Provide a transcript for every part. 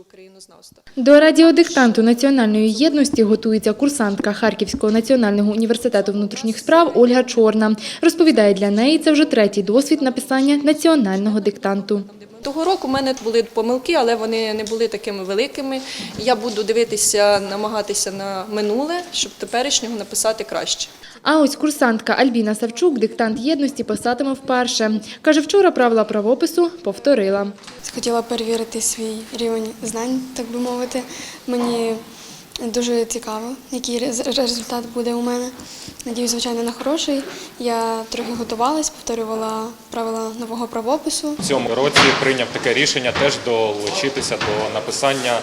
українознавства. До радіодиктанту національної єдності готується курсантка Харківського національного університету внутрішніх справ Ольга Чорна. Розповідає, для неї це вже третій досвід написання національного диктанту. Того року в мене були помилки, але вони не були такими великими. Я буду дивитися, намагатися на минуле, щоб теперішнього написати краще. А ось курсантка Альбіна Савчук диктант єдності писатиме вперше. Каже, вчора правила правопису повторила. Хотіла перевірити свій рівень знань, так би мовити. Мені дуже цікаво, який результат буде у мене. Надіюсь, звичайно, на хороший. Я трохи готувалась, повторювала правила нового правопису. В цьому році прийняв таке рішення теж долучитися до написання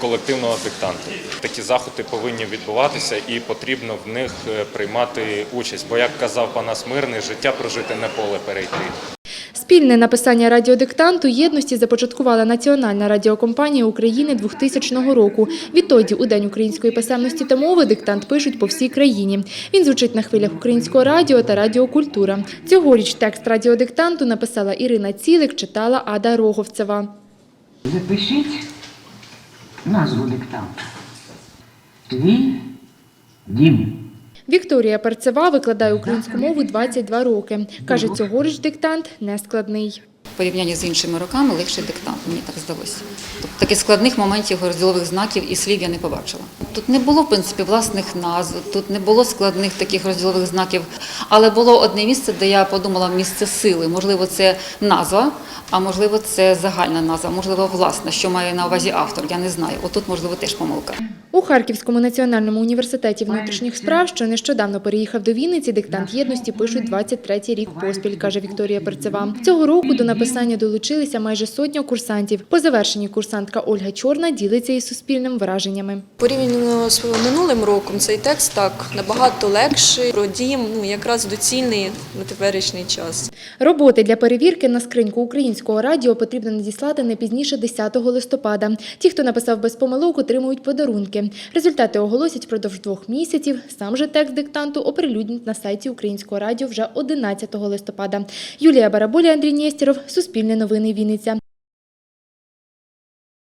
колективного диктанту. Такі заходи повинні відбуватися і потрібно в них е, приймати участь. Бо, як казав Панас Мирний, життя прожити не поле перейти. Спільне написання радіодиктанту єдності започаткувала Національна радіокомпанія України 2000 року. Відтоді, у День української писемності та мови, диктант пишуть по всій країні. Він звучить на хвилях українського радіо та радіокультура. Цьогоріч текст радіодиктанту написала Ірина Цілик, читала Ада Роговцева. Запишіть назву диктанта. Твій дім. Вікторія Перцева викладає українську мову 22 роки. Каже, цьогоріч диктант нескладний. В порівнянні з іншими роками легший диктант, мені так здалося. Тобто таких складних моментів розділових знаків і слів я не побачила. Тут не було, в принципі, власних назв, тут не було складних таких розділових знаків, але було одне місце, де я подумала місце сили. Можливо, це назва, а можливо, це загальна назва, можливо, власна, що має на увазі автор. Я не знаю. Отут, можливо, теж помилка. У Харківському національному університеті внутрішніх справ, що нещодавно переїхав до Вінниці, диктант єдності пишуть 23-й рік поспіль, каже Вікторія Перцева. Цього року до написання долучилися майже сотня курсантів. По завершенні курсантка Ольга Чорна ділиться із суспільним враженнями. Порівняно з минулим роком цей текст так набагато легший, про дім, ну якраз доцільний на теперішній час. Роботи для перевірки на скриньку українського радіо потрібно надіслати не пізніше 10 листопада. Ті, хто написав без помилок, отримують подарунки. Результати оголосять впродовж двох місяців. Сам же текст диктанту оприлюднять на сайті українського радіо вже 11 листопада. Юлія Бараболя, Андрій Нєстєров, Суспільне новини Вінниця.